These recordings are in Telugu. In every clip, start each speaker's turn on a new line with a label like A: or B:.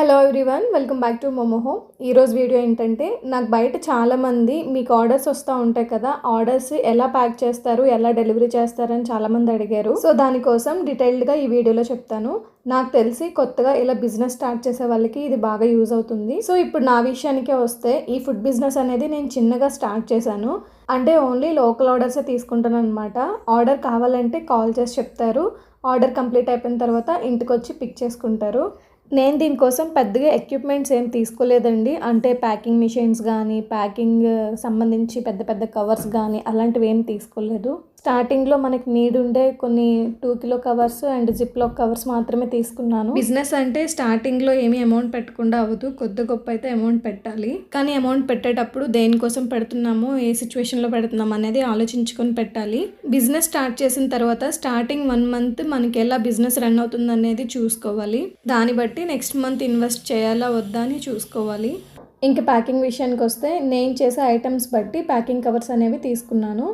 A: Hello everyone welcome back to మోమోహో ఈరోజు వీడియో ఏంటంటే నాకు బయట చాలామంది మీకు ఆర్డర్స్ వస్తూ ఉంటాయి కదా ఆర్డర్స్ ఎలా ప్యాక్ చేస్తారు ఎలా డెలివరీ చేస్తారని చాలామంది అడిగారు. సో దానికోసం డీటెయిల్డ్గా ఈ వీడియోలో చెప్తాను. నాకు తెలిసి కొత్తగా ఇలా బిజినెస్ స్టార్ట్ చేసే వాళ్ళకి ఇది బాగా యూజ్ అవుతుంది. సో ఇప్పుడు నా విషయానికే వస్తే ఈ ఫుడ్ బిజినెస్ అనేది నేను చిన్నగా స్టార్ట్ చేశాను. అంటే ఓన్లీ లోకల్ ఆర్డర్సే తీసుకుంటాను అనమాట ఆర్డర్ కావాలంటే కాల్ చేసి చెప్తారు. ఆర్డర్ కంప్లీట్ అయిపోయిన తర్వాత ఇంటికి వచ్చి పిక్ చేసుకుంటారు. నేను దీనికోసం పెద్దగా ఎక్విప్మెంట్స్ ఏం తీసుకోలేదండి. అంటే ప్యాకింగ్ మిషన్స్ కానీ ప్యాకింగ్ సంబంధించి పెద్ద పెద్ద కవర్స్ కానీ అలాంటివి ఏం తీసుకోలేదు. స్టార్టింగ్లో మనకి నీడ్ ఉండే కొన్ని two kilo covers and ziplock covers మాత్రమే తీసుకున్నాను. బిజినెస్ అంటే స్టార్టింగ్లో ఏమీ అమౌంట్ పెట్టకుండా అవ్వదు. కొద్ది గొప్ప అయితే అమౌంట్ పెట్టాలి. కానీ అమౌంట్ పెట్టేటప్పుడు దేనికోసం పెడుతున్నాము ఏ సిచ్యువేషన్లో పెడుతున్నాము అనేది ఆలోచించుకొని పెట్టాలి. బిజినెస్ స్టార్ట్ చేసిన తర్వాత స్టార్టింగ్ వన్ మంత్ మనకి ఎలా బిజినెస్ రన్ అవుతుంది అనేది చూసుకోవాలి. దాన్ని బట్టి నెక్స్ట్ మంత్ ఇన్వెస్ట్ చేయాలా వద్దా అని చూసుకోవాలి. ఇంకా ప్యాకింగ్ విషయానికి వస్తే నేను చేసే ఐటమ్స్ బట్టి ప్యాకింగ్ కవర్స్ అనేవి తీసుకున్నాను.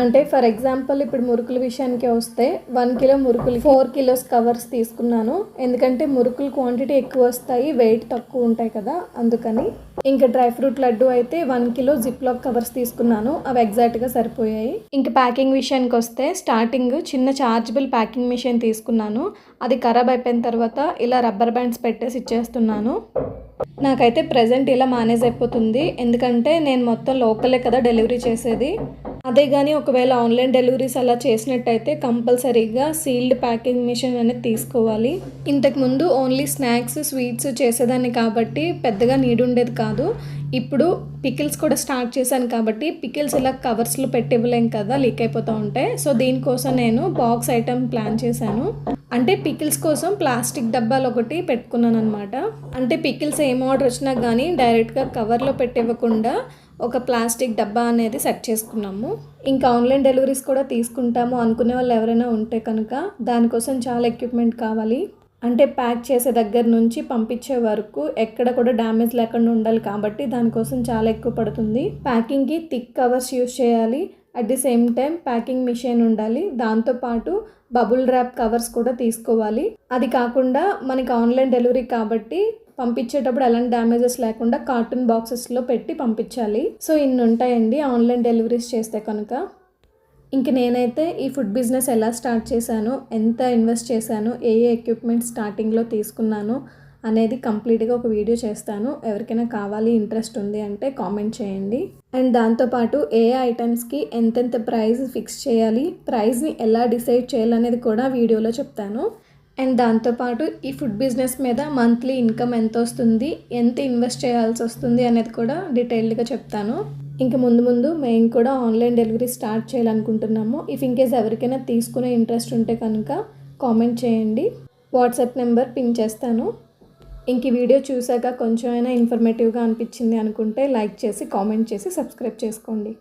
A: అంటే ఫర్ ఎగ్జాంపుల్ ఇప్పుడు మురుకుల విషయానికి వస్తే వన్ కిలో మురుకులు ఫోర్ కిలోస్ కవర్స్ తీసుకున్నాను. ఎందుకంటే మురుకులు క్వాంటిటీ ఎక్కువ వస్తాయి వెయిట్ తక్కువ ఉంటాయి కదా అందుకని. ఇంకా డ్రై ఫ్రూట్ లడ్డు అయితే one kilo zip lock covers తీసుకున్నాను. అవి ఎగ్జాక్ట్గా సరిపోయాయి. ఇంకా ప్యాకింగ్ విషయానికి వస్తే స్టార్టింగ్ చిన్న చార్జబుల్ ప్యాకింగ్ మిషన్ తీసుకున్నాను. అది ఖరాబ్ అయిపోయిన తర్వాత ఇలా రబ్బర్ బ్యాండ్స్ పెట్టేసి ఇచ్చేస్తున్నాను. నాకైతే ప్రజెంట్ ఇలా మేనేజ్ అయిపోతుంది ఎందుకంటే నేను మొత్తం లోకలే కదా డెలివరీ చేసేది. అదే కానీ ఒకవేళ ఆన్లైన్ డెలివరీస్ అలా చేసినట్టయితే కంపల్సరీగా సీల్డ్ ప్యాకింగ్ మిషన్ అనేది తీసుకోవాలి. ఇంతకుముందు ఓన్లీ స్నాక్స్ స్వీట్స్ చేసేదాన్ని కాబట్టి పెద్దగా నీడ్ ఉండేది కాదు. ఇప్పుడు పికిల్స్ కూడా స్టార్ట్ చేశాను కాబట్టి పికిల్స్ ఇలా కవర్స్లో పెట్టివ్వలేం కదా లీక్ అయిపోతూ ఉంటాయి. సో దీనికోసం నేను బాక్స్ ఐటెం ప్లాన్ చేశాను. అంటే పికిల్స్ కోసం ప్లాస్టిక్ డబ్బాలు ఒకటి పెట్టుకున్నాను అనమాట అంటే పికిల్స్ ఏం ఆర్డర్ వచ్చినా కానీ డైరెక్ట్గా కవర్లో పెట్టివ్వకుండా ఒక ప్లాస్టిక్ డబ్బా అనేది సెట్ చేసుకున్నాము. ఇంకా ఆన్లైన్ డెలివరీస్ కూడా తీసుకుంటాము అనుకునే వాళ్ళు ఎవరైనా ఉంటే కనుక. దానికోసం చాలా ఎక్విప్మెంట్ కావాలి. అంటే ప్యాక్ చేసే దగ్గర నుంచి పంపించే వరకు ఎక్కడ కూడా డ్యామేజ్ లేకుండా ఉండాలి కాబట్టి దానికోసం చాలా ఎక్కువ పడుతుంది. ప్యాకింగ్కి థిక్ కవర్స్ యూస్ చేయాలి. At the same time packing machine ఉండాలి. దాంతోపాటు బబుల్ ర్యాప్ కవర్స్ కూడా తీసుకోవాలి. అది కాకుండా మనకి ఆన్లైన్ డెలివరీ కాబట్టి పంపించేటప్పుడు ఎలాంటి డ్యామేజెస్ లేకుండా కార్టూన్ బాక్సెస్లో పెట్టి పంపించాలి. సో ఇన్ని ఉంటాయండి ఆన్లైన్ డెలివరీస్ చేస్తే కనుక. ఇంక నేనైతే ఈ ఫుడ్ బిజినెస్ ఎలా స్టార్ట్ చేశాను ఎంత ఇన్వెస్ట్ చేశాను ఏ ఏ ఎక్విప్మెంట్ స్టార్టింగ్లో తీసుకున్నాను అనేది కంప్లీట్గా ఒక వీడియో చేస్తాను. ఎవరికైనా కావాలి ఇంట్రెస్ట్ ఉంది అంటే కామెంట్ చేయండి. అండ్ దాంతోపాటు ఏ ఐటమ్స్కి ఎంతెంత ప్రైస్ ఫిక్స్ చేయాలి ప్రైస్ని ఎలా డిసైడ్ చేయాలనేది కూడా వీడియోలో చెప్తాను. అండ్ దాంతోపాటు ఈ ఫుడ్ బిజినెస్ మీద మంత్లీ ఇన్కమ్ ఎంత వస్తుంది ఎంత ఇన్వెస్ట్ చేయాల్సి వస్తుంది అనేది కూడా డీటెయిల్డ్గా చెప్తాను. ఇంకా ముందు ముందు మేము కూడా ఆన్లైన్ డెలివరీ స్టార్ట్ చేయాలనుకుంటున్నాము. ఇఫ్ ఇన్ కేస్ ఎవరికైనా తీసుకునే ఇంట్రెస్ట్ ఉంటే కనుక కామెంట్ చేయండి. వాట్సాప్ నెంబర్ పిన్ చేస్తాను. ఇంక ఈ వీడియో చూసాక కొంచెం అయినా ఇన్ఫర్మేటివ్గా అనిపించింది అనుకుంటే లైక్ చేసి కామెంట్ చేసి సబ్స్క్రైబ్ చేసుకోండి.